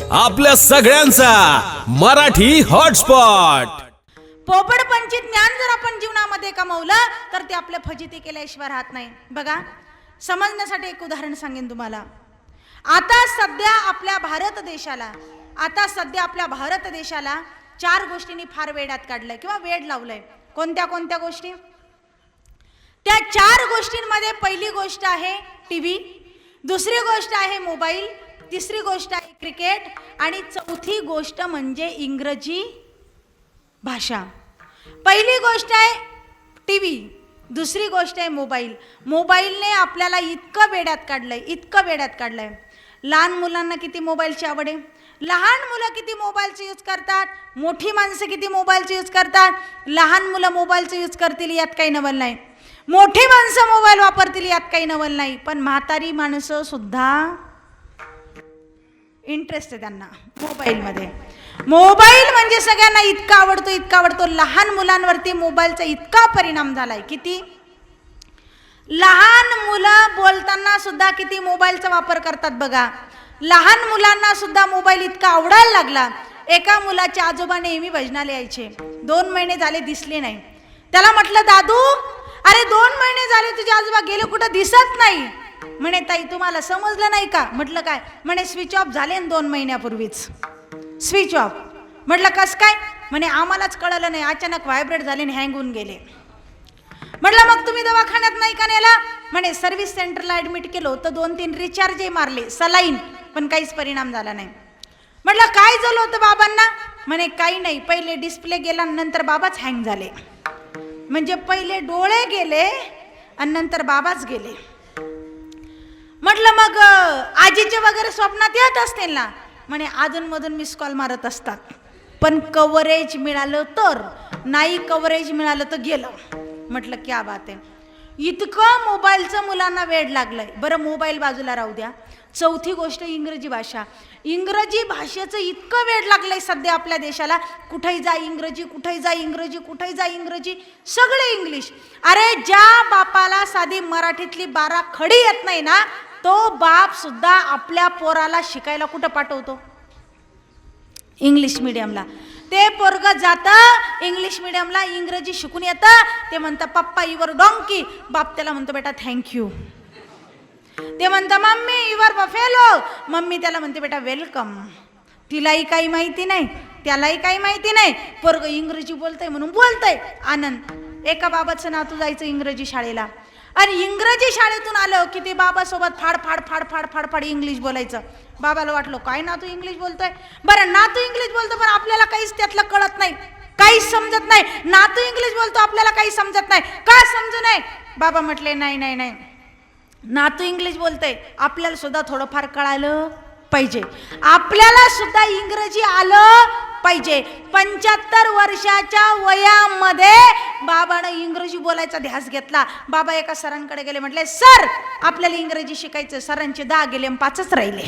आपल्या सगळ्यांचा मराठी हॉटस्पॉट. पोपड ज्ञान जर आपण जीवनामध्ये कमवलं तर ते आपल्या फजिती केल्याशिवाय राहत नाही. बघा समजण्यासाठी एक उदाहरण सांगेन तुम्हाला. आता सध्या आपल्या भारत देशाला आता सध्या आपल्या भारत देशाला चार गोष्टींनी फार वेडात काढलंय किंवा वेड लावलंय. कोणत्या कोणत्या गोष्टी? त्या चार गोष्टींमध्ये पहिली गोष्ट आहे टी व्ही दुसरी गोष्ट आहे मोबाईल तिसरी गोष्ट आहे क्रिकेट आणि चौथी गोष्ट म्हणजे इंग्रजी भाषा. पहिली गोष्ट आहे टी व्ही दुसरी गोष्ट आहे मोबाईल. मोबाईलने आपल्याला इतकं वेड्यात काढलं आहे इतकं वेड्यात काढलं आहे लहान मुलांना किती मोबाईलची आवड आहे? लहान मुलं किती मोबाईलचं यूज करतात? मोठी माणसं किती मोबाईलचं यूज करतात? लहान मुलं मोबाईलचं यूज करतील यात काही नवल नाही. मोठी माणसं मोबाईल वापरतील यात काही नवल नाही. पण म्हातारी माणसंसुद्धा इंटरेस्ट आहे त्यांना मोबाईलमध्ये. मोबाईल म्हणजे सगळ्यांना इतका आवडतो इतका आवडतो. लहान मुलांवरती मोबाईलचा इतका परिणाम झालाय. किती? लहान मुलं बोलताना सुद्धा किती मोबाईलचा वापर करतात बघा. लहान मुलांना सुद्धा मोबाईल इतका आवडायला लागला. एका मुलाच्या आजोबा नेहमी भजनाला यायचे. दोन महिने झाले दिसले नाही. त्याला म्हटलं दादू अरे दोन महिने झाले तुझे आजोबा गेले कुठं दिसत नाही. म्हणे ताई तुम्हाला समजलं नाही का? म्हटलं काय? म्हणे स्विच ऑफ झाले न दोन महिन्यापूर्वीच. स्विच ऑफ म्हटलं कसं काय? म्हणे आम्हालाच कळलं नाही. अचानक व्हायब्रेट झाले आणि हँग होऊन गेले. म्हटलं मग तुम्ही दवाखान्यात नाही का नेला? म्हणे सर्व्हिस सेंटरला ॲडमिट केलो तर दोन तीन रिचार्जही मारले. सलाईन. पण काहीच परिणाम झाला नाही. म्हटलं काय झालं होतं बाबांना? म्हणे काही नाही. पहिले डिस्प्ले गेला नंतर बाबाच हँग झाले. म्हणजे पहिले डोळे गेले आणि नंतर बाबाच गेले. म्हटलं मग आजीचे वगैरे स्वप्नात येत असतील ना? म्हणे अधूनमधून मिस कॉल मारत असतात. पण कव्हरेज मिळालं तर नाही कव्हरेज मिळालं तर गेलं. म्हटलं क्या बात आहे इतकं मोबाईलचं मुलांना वेड लागलंय. बरं मोबाईल बाजूला राहू द्या. चौथी गोष्ट इंग्रजी भाषा. इंग्रजी भाषेचं इतकं वेड लागलंय सध्या आपल्या देशाला. कुठेही जा इंग्रजी कुठेही जा इंग्रजी कुठेही जा इंग्रजी सगळे इंग्लिश. अरे ज्या बापाला साधी मराठीतली बारा खडी येत नाही ना तो बाप सुद्धा आपल्या पोराला शिकायला कुठं पाठवतो? इंग्लिश मिडियमला ते पोरग जातं इंग्लिश मिडियमला इंग्रजी शिकून येतं. ते म्हणतं पप्पा युवर डोंकी बाप त्याला म्हणतो बेटा थँक्यू ते म्हणतं मम्मी युवर बफेलो मम्मी त्याला म्हणते बेटा वेलकम तिलाही काही माहिती नाही त्यालाही काही माहिती नाही. पोरग इंग्रजी बोलतंय म्हणून बोलतंय. आनंद एका बाबाचं नातू जायचं इंग्रजी शाळेला. आणि इंग्रजी शाळेतून आलं की ते बाबासोबत फाड फाड फाड फाड फाड फाड इंग्लिश बोलायचं. बाबाला वाटलं काय ना तू इंग्लिश बोलतोय? बरं ना तू इंग्लिश बोलतो पण आपल्याला काहीच त्यातलं कळत नाही. काहीच समजत नाही. ना तू इंग्लिश बोलतो आपल्याला काही समजत नाही. का समजू नाही बाबा म्हटले नाही नाही नाही. ना तू इंग्लिश बोलतोय आपल्याला सुद्धा थोडंफार कळालं पाहिजे. आपल्याला सुद्धा इंग्रजी आलं पाहिजे. पंच्याहत्तर वर्षाच्या वयामध्ये बाबानं इंग्रजी बोलायचा ध्यास घेतला. बाबा एका सरांकडे गेले म्हटले सर आपल्याला इंग्रजी शिकायचं सरांचे दहा गेले पाचच राहिले.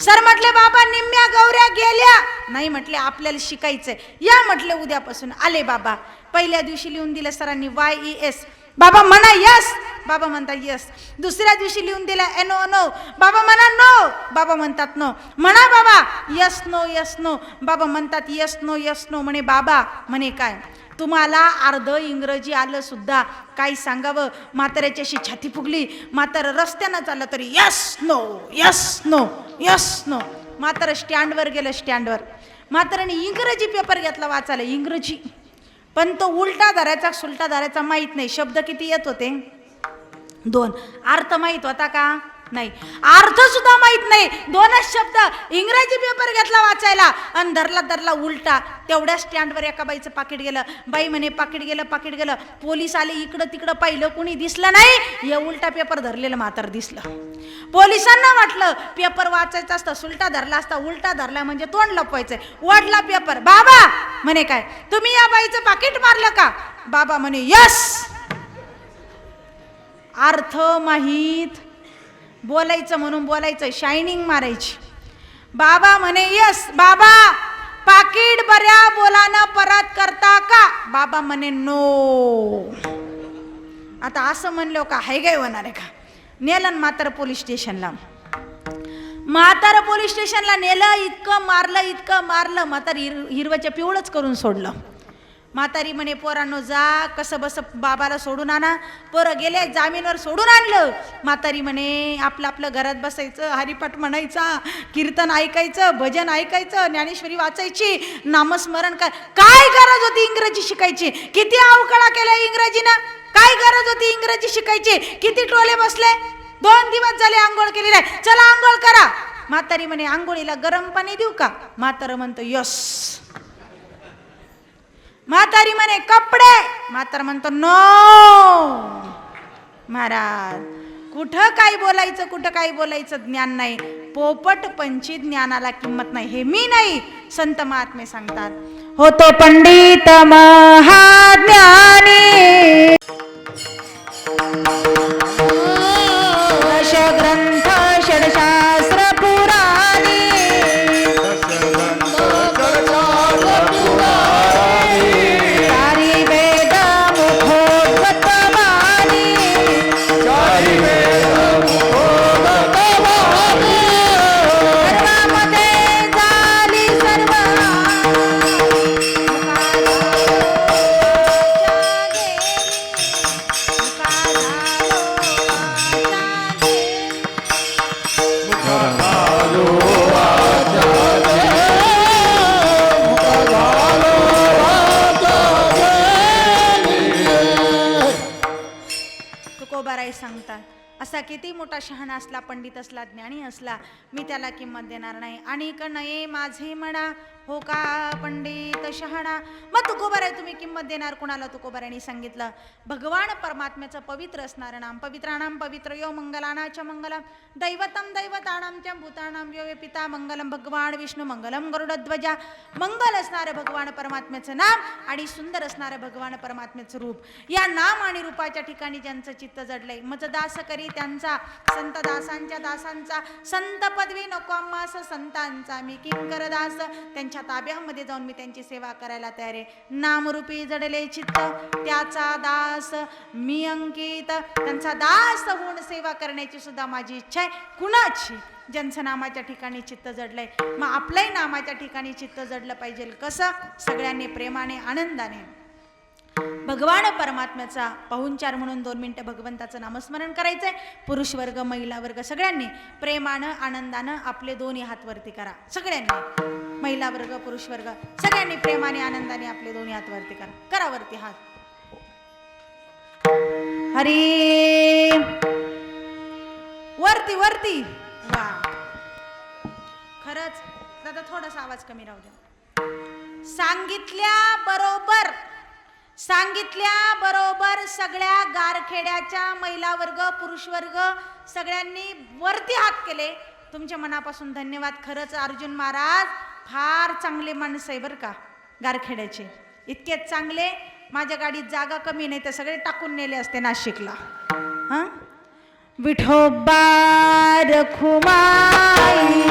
सर म्हटले बाबा निम्म्या गौऱ्या गेल्या. नाही म्हटले आपल्याला शिकायचंय. या म्हटले उद्यापासून आले बाबा. पहिल्या दिवशी लिहून दिलं सरांनी वाय ई एस. बाबा म्हणा यस. बाबा म्हणतात यस दुसऱ्या दिवशी लिहून दिलं eh, एनो नो बाबा म्हणा नो बाबा म्हणतात नो म्हणा बाबा. यस नो यस नो बाबा म्हणतात यस नो यस नो म्हणे बाबा. म्हणे काय? तुम्हाला अर्ध इंग्रजी आलं सुद्धा काही सांगावं? म्हाताऱ्याच्याशी छाती फुगली. म्हातारं रस्त्यानं चाललं तरी yes no yes no yes no म्हातारं स्टँडवर गेलं स्टँडवर. म्हाताऱ्याने इंग्रजी पेपर घेतला वाचायला. इंग्रजी. पण तो उलटा धरायचा सुलटा धरायचा माहीत नाही. शब्द किती येत होते? दोन. अर्थ माहीत होता का? नाही. अर्थ सुद्धा माहीत नाही. दोनच शब्द इंग्रजी पेपर घेतला वाचायला. आणि धरला धरला उलटा. तेवढ्या स्टँडवर एका बाईचं पाकिट गेलं. बाई म्हणे पाकिट गेलं पाकिट गेलं. पोलीस आले इकडं तिकडं पाहिलं कुणी दिसलं नाही. हे उलटा पेपर धरलेलं मात्र दिसलं. पोलिसांना वाटलं पेपर वाचायचा असता सुलटा धरला असता उलटा धरला म्हणजे तोंड लपवायचंय. वडला पेपर बाबा म्हणे काय तुम्ही या बाईचं पाकिट मारलं का? बाबा म्हणे यस. अर्थ माहीत. बोलायचं म्हणून बोलायचं शायनिंग मारायची. बाबा म्हणे यस बाबा पाकिट बऱ्या बोलानं परत करता का? बाबा म्हणे नो. आता असं म्हणलो का हाय काय होणार आहे का? नेलन मात्र पोलीस स्टेशनला. म्हातारं पोलीस स्टेशनला नेलं इतकं मारलं इतकं मारलं म्हातार हिर हिरवच्या पिवळंच करून सोडलं. म्हातारी म्हणे पोरांनो जा कसं बस बाबाला सोडून आणा. पोरं गेले जामीनवर सोडून आणलं. म्हातारी म्हणे आपलं आपलं घरात बसायचं हरिपाठ म्हणायचा कीर्तन ऐकायचं भजन ऐकायचं ज्ञानेश्वरी वाचायची नामस्मरण कर. काय गरज होती इंग्रजी शिकायची? किती अवकळा केल्या इंग्रजीनं? काय गरज होती इंग्रजी शिकायची? किती टोले बसले? दोन दिवस झाले आंघोळ केलेले. चला आंघोळ करा. म्हातारी म्हणे आंघोळीला गरम पाणी देऊ का? म्हातारं म्हणतो यस. म्हातारी म्हणे कपडे. म्हातार म्हणतो नो. महाराज कुठं काय बोलायचं कुठं काय बोलायचं ज्ञान नाही. पोपट पंची ज्ञानाला किंमत नाही. हे मी नाही संत महात्मे सांगतात. होतो पंडित महाज्ञानी. la मी त्याला किंमत देणार नाही. आणि इकडं नये माझे म्हणा हो का पंडित शहाणा मग तुकोबाराय तुम्ही किंमत देणार? कुणाला तुकोबारायांनी सांगितलं? भगवान परमात्म्याचं पवित्र असणारं नाम पवित्राणाम पवित्र यो मंगलानाच्या मंगलम दैवतम दैवतानामच्या भूतानाम यो पिता मंगलम भगवान विष्णू मंगलम गरुडध्वजा मंगल असणारं भगवान परमात्म्याचं नाम आणि सुंदर असणारं भगवान परमात्म्याचं रूप. या नाम आणि रूपाच्या ठिकाणी ज्यांचं चित्त जडलंय मज दास करी त्यांचा संत दासांच्या दासांचा संत पदवी नको आम्हास संतांचा मी किंकर दास त्यांच्या ताब्यामध्ये जाऊन मी त्यांची सेवा करायला तयार आहे. नामरूपी जडले चित्त त्याचा दास मी अंकित. त्यांचा दास होऊन सेवा करण्याची सुद्धा माझी इच्छा आहे. कुणाची? ज्यांचं नामाच्या ठिकाणी चित्त जडलंय. मग आपलंही नामाच्या ठिकाणी चित्त जडलं पाहिजे. कसं? सगळ्यांनी प्रेमाने आनंदाने. भगवान परमात्म्याचा पाहुणचार म्हणून दोन मिनटं भगवंताचं नामस्मरण करायचंय. पुरुष वर्ग महिला वर्ग सगळ्यांनी प्रेमानं आनंदानं आपले दोन्ही हात वरती करा. सगळ्यांनी. महिला वर्ग पुरुष वर्ग सगळ्यांनी प्रेमाने आनंदाने आपले दोन्ही हात वरती करा. करा वरती हात. हरी. वरती वरती. वा. खरंच दादा थोडासा आवाज कमी राहू द्या. सांगितल्या बरोबर. सांगितल्या बरोबर सगळ्या गारखेड्याच्या महिला वर्ग पुरुष वर्ग सगळ्यांनी वरती हात केले. तुमच्या मनापासून धन्यवाद खरंच अर्जुन महाराज. फार चांगले माणसं आहे बरं का गारखेड्याचे. इतकेच चांगले माझ्या गाडीत जागा कमी नाही तर सगळे टाकून नेले असते नाशिकला. हां? विठोबा रखुमाई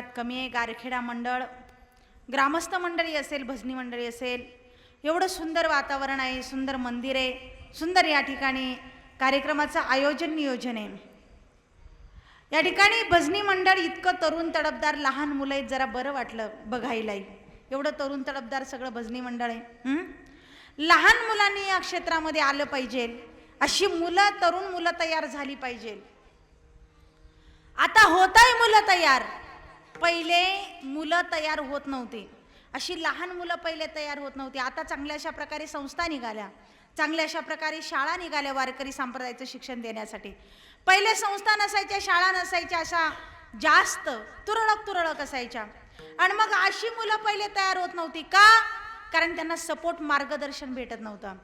तेवढे कमी आहे गारखेडा मंडळ ग्रामस्थ मंडळी असेल भजनी मंडळी असेल एवढं सुंदर वातावरण आहे सुंदर मंदिर आहे सुंदर या ठिकाणी कार्यक्रमाचं आयोजन नियोजन आहे. या ठिकाणी भजनी मंडळ इतकं तरुण तडफदार लहान मुलं आहेत जरा बरं वाटलं बघायलाही एवढं तरुण तडफदार सगळं भजनी मंडळ आहे. लहान मुलांनी या क्षेत्रामध्ये आलं पाहिजे. अशी मुलं तरुण मुलं तयार झाली पाहिजे. आता होत आहे मुलं तयार. पहिले मुलं तयार होत नव्हती. अशी लहान मुलं पहिले तयार होत नव्हती. आता चांगल्या अशा प्रकारे संस्था निघाल्या. चांगल्या अशा प्रकारे शाळा निघाल्या वारकरी संप्रदायाचं शिक्षण देण्यासाठी. पहिले संस्था नसायच्या शाळा नसायच्या अशा जास्त तुरळक तुरळक असायच्या. आणि मग अशी मुलं पहिले तयार होत नव्हती का? कारण त्यांना सपोर्ट मार्गदर्शन भेटत नव्हतं.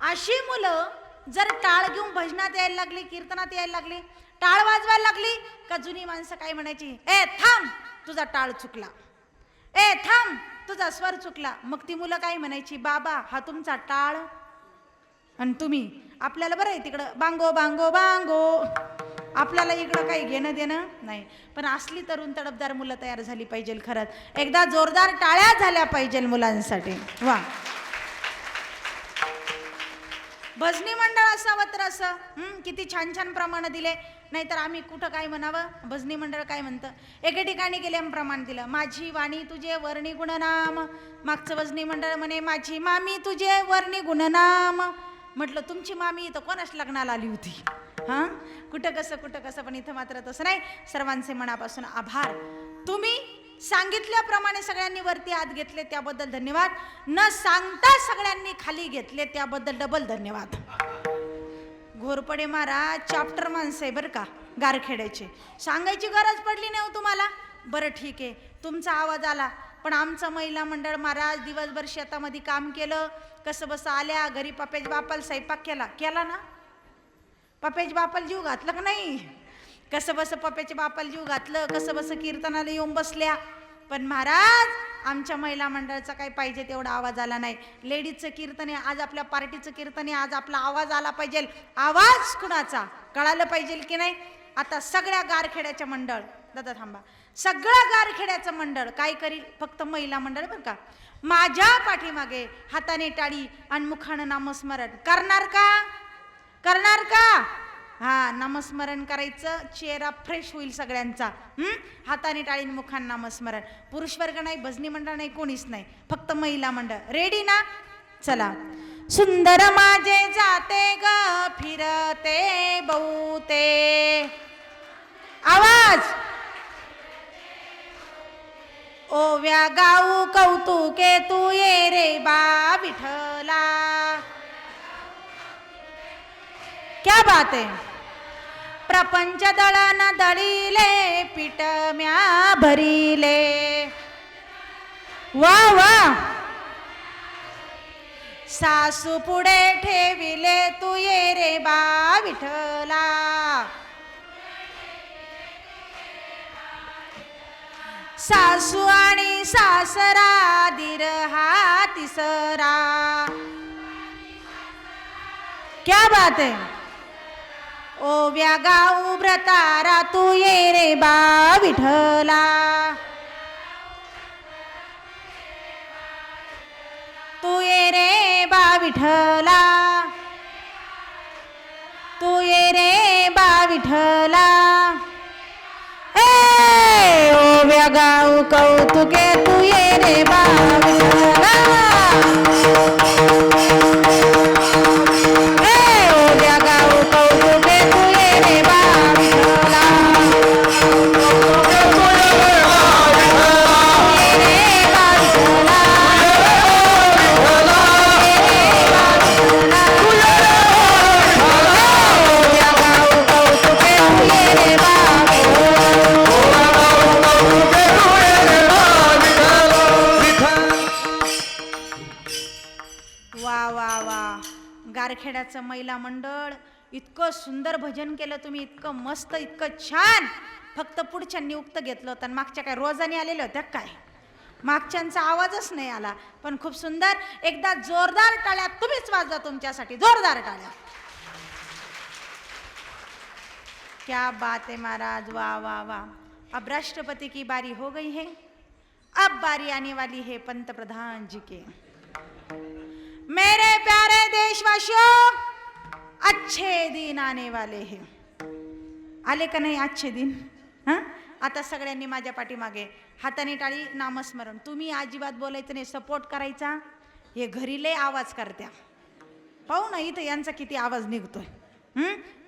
अशी मुलं जर टाळ घेऊन भजनात यायला लागली कीर्तनात यायला लागली टाळ वाजवायला लागली का जुनी माणसं काय म्हणायची ए थांब तुझा टाळ चुकला. ए थांब तुझा स्वर चुकला. मग ती मुलं काय म्हणायची? बाबा हा तुमचा टाळ. आणि तुम्ही आपल्याला बरं आहे तिकडं? बांगो बांगो बांगो. आपल्याला इकडं काही घेणं देणं नाही. पण असली तरुण तडपदार मुलं तयार झाली पाहिजे खरंच. एकदा जोरदार टाळ्या झाल्या पाहिजे मुलांसाठी. वा. भजनी मंडळ असावं तर असं. किती छान छान प्रमाण दिले. नाहीतर आम्ही कुठं काय म्हणावं? भजनी मंडळ काय म्हणतं? एके ठिकाणी गेले प्रमाण दिलं. माझी वाणी तुझे वर्णी गुणनाम. मागचं भजनी मंडळ म्हणे माझी मामी तुझे वर्णी गुणनाम. म्हटलं तुमची मामी इथं कोणाच लग्नाला आली होती? हां? कुठं कसं कुठं कसं पण इथं मात्र तसं नाही. सर्वांचे मनापासून आभार. तुम्ही सांगितल्याप्रमाणे सगळ्यांनी वरती आत घेतले त्याबद्दल धन्यवाद. न सांगता सगळ्यांनी खाली घेतले त्याबद्दल डबल धन्यवाद. घोरपडे महाराज चॅप्टर माणसं आहे बरं का गारखेड्याचे. सांगायची गरज पडली नाही हो तुम्हाला? बरं ठीक आहे तुमचा आवाज आला. पण आमचं महिला मंडळ महाराज दिवसभर शेतामध्ये काम केलं. कसं बसं आल्या घरी पपेज बापाला स्वयंपाक केला. केला ना? पप्याच्या बापाला जीव घातलं का नाही? कसं बसं पप्याच्या बापाला जीव घातलं कसं बसं कीर्तनाला येऊन बसल्या. पण महाराज आमच्या महिला मंडळाचा काही पाहिजे तेवढा आवाज आला नाही. लेडीजचं कीर्तन आहे आज आपल्या पार्टीचं कीर्तन आहे आज आपला आवाज आला पाहिजे. आवाज कुणाचा? कळालं पाहिजे की नाही? आता सगळ्या गारखेड्याच्या मंडळ दादा थांबा. सगळं गारखेड्याचं मंडळ काय करील? फक्त महिला मंडळ बरं का? माझ्या पाठीमागे हाताने टाळी आणि मुखानं नामस्मरण. करणार का? करणार का? हा नामस्मरण करायचं चेहरा फ्रेश होईल सगळ्यांचा. हाताने टाळीन मुखान नामस्मरण. पुरुष वर्ग नाही भजनी मंडळ नाही कोणीच नाही. फक्त महिला मंडळ. रेडी ना? चला. सुंदर माझे जाते ग फिरते बहुते. आवाज! ओव्या गाऊ कौतुके तू ये रे बा विठला क्या बात आहे. प्रपंच दळण दळीले पीठ म्या भरिले वा वा सासू पुढे ठेविले तू ये रे बा विठला सासू आणि सासरा दिर हा तिसरा क्या बात है ओव्या गाऊ व्रतारा तू ये रे बा विठला तू ये रे बा विठला तू ये रे बा विठला ए ओव्या गाऊ कौतुके तू ये रे बा केलं तुम्ही इतकं मस्त इतकं छान. फक्त पुढच्या नियुक्त घेतलं होतं आणि मागच्या काय रोजाने आलेल्या होत्या काय? मागच्यांचा आवाजच नाही आला. पण खूप सुंदर एकदा जोरदार टाळ्या तुम्हीच वाजवा तुमच्यासाठी. जोरदार टाळ्या. क्या बात है महाराज. वा वा वा. अब राष्ट्रपति की बारी हो गई है. अब बारी आने वाली है पंत प्रधान जी के. मेरे प्यारे देशवासियों अच्छे दिन आने वाले हे। आले का नाही आजचे दिन? हां? आता सगळ्यांनी माझ्या पाठीमागे हाताने टाळी नामस्मरण. तुम्ही अजिबात बोलायचं नाही सपोर्ट करायचा. हे घरी लय आवाज करत्या. पाहू ना इथं यांचा किती आवाज निघतोय.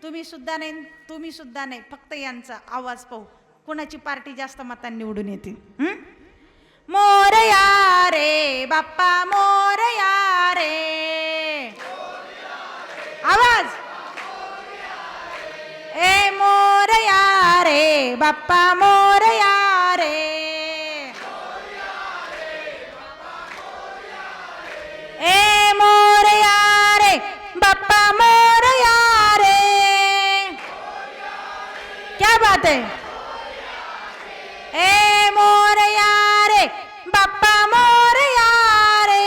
तुम्ही सुद्धा नाही तुम्ही सुद्धा नाही फक्त यांचा आवाज पाहू. कोणाची पार्टी जास्त मतांनी निवडून येते मोरया रे बाप्पा मोरया रे. बाप्पा मोरया रे. ए मोरया रे. बाप्पा मोरया रे. क्या बात है? ए मोरया रे. बाप्पा मोरया रे.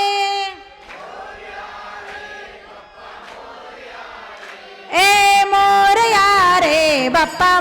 ए मोरया रे. बाप्पा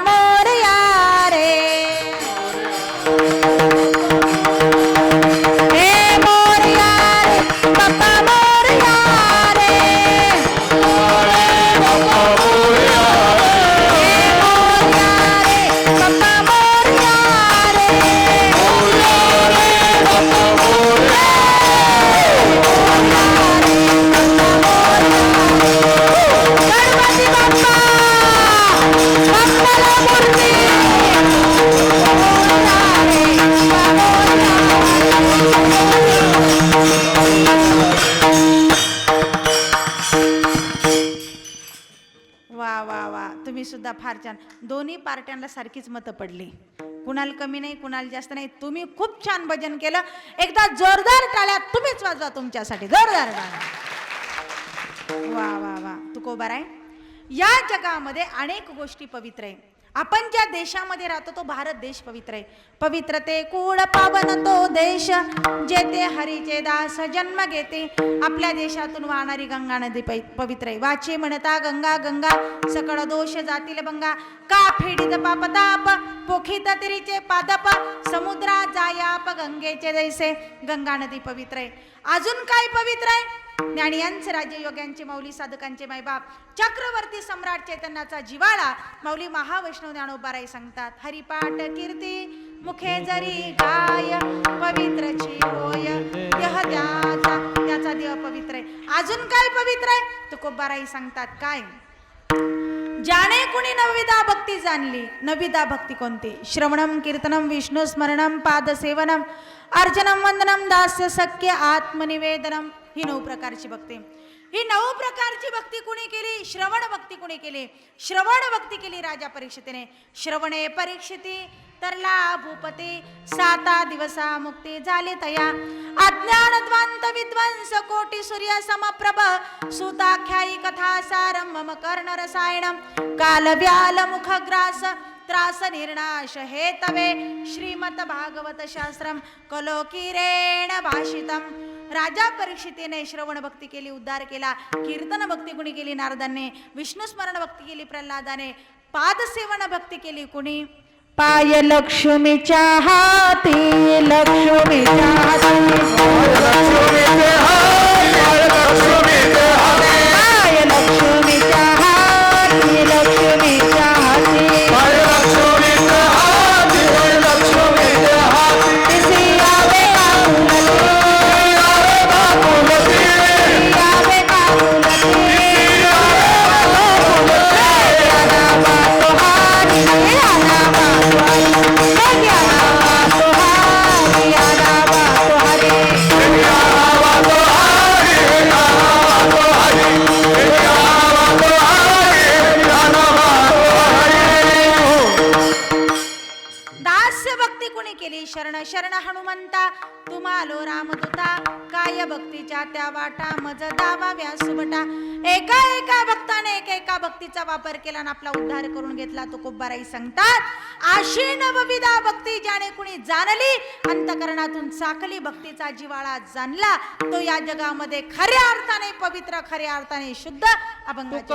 फार छान. दोन्ही पार्ट्यांना सारखीच मतं पडली. कुणाला कमी नाही कुणाला जास्त नाही. तुम्ही खूप छान भजन केलं. एकदा जोरदार टाळ्या तुम्हीच वाजवा तुमच्यासाठी. जोरदार टाळ्या वा वा वा. तुकोबार आहे या जगामध्ये अनेक गोष्टी पवित्र आहे. आपण ज्या देशामध्ये राहतो तो भारत देश पवित्र आहे. पवित्र ते कूळ पावन तो देश जेथे हरीचे दास जन्म घेते. आपल्या देशातून वाहणारी गंगा नदी पवित्र आहे. वाचे म्हणता गंगा गंगा सकळ दोष जातील बंगा. का फेडीत पापताप? पोखीत तिरीचे पादप. समुद्रा जायाप गंगेचे जैसे. गंगा नदी पवित्र आहे. अजून काय पवित्र आहे? ज्ञानियांचे राजे योग्यांचे मौली साधकांचे मायबाप चक्रवर्ती सम्राट चैतन्याचा जिवाळा मौली महावैष्णव ज्ञानोबाराई सांगतात हरिपाठ कीर्ती मुखे जरी गाय पवित्रची होय देह त्याचा त्याचा देह पवित्र आहे. अजून काय पवित्र आहे? तुकोबाराई सांगतात काय? ज्याने कुणी नवविदा भक्ती जाणली? नविदा भक्ती कोणती? श्रवणम कीर्तनम विष्णू स्मरणम पादसेवनम अर्चनम वंदनम दास्य सख्य आत्मनिवेदनम ही नऊ प्रकारची भक्ती. ही नऊ प्रकारची भक्ती कुणी केली? श्रवण भक्ती कुणी केली? श्रवण भक्ती केली राजा परीक्षितीने. श्रवणे परीक्षिती तरला भूपते साता दिवसा मुक्ती झाले तया. अज्ञानद्वांत विद्वंस कोटी सूर्य समप्रभ सुताख्यायी कथा सारम मम कर्ण रसायनम काल व्याल मुखग्रास त्रास निर्णाश हे तवे. श्रीमत भागवत शास्त्रम कलोकिरेण भाषितम. राजा परीक्षितेने श्रवण भक्ती केली उद्धार केला कीर्तन भक्ती कुणी केली नारदाने विष्णुस्मरण भक्ती केली प्रल्हादाने पादसेवन भक्ती केली कुणी? पाय लक्ष्मीच्या हाती लक्ष्मीच्या हाती. भक्ती कुणी केली? शरण शरण हनुमंता तुम्हालो रामदूता. काय भक्तीच्या त्या वाटा? मज दावा व्यासुबटा एका एका भक्ताने एक एका भक्तीचा वापर केला आणि आपला उद्धार करून घेतला. तो कुब्बाराई सांगतात आशी नवविदा भक्ती ज्याने कुणी जाणली अंतकरणातून चाकली भक्तीचा जिवाळा जाणला. तो या जगामध्ये खऱ्या अर्थाने पवित्र खऱ्या अर्थाने शुद्ध अभंगाचे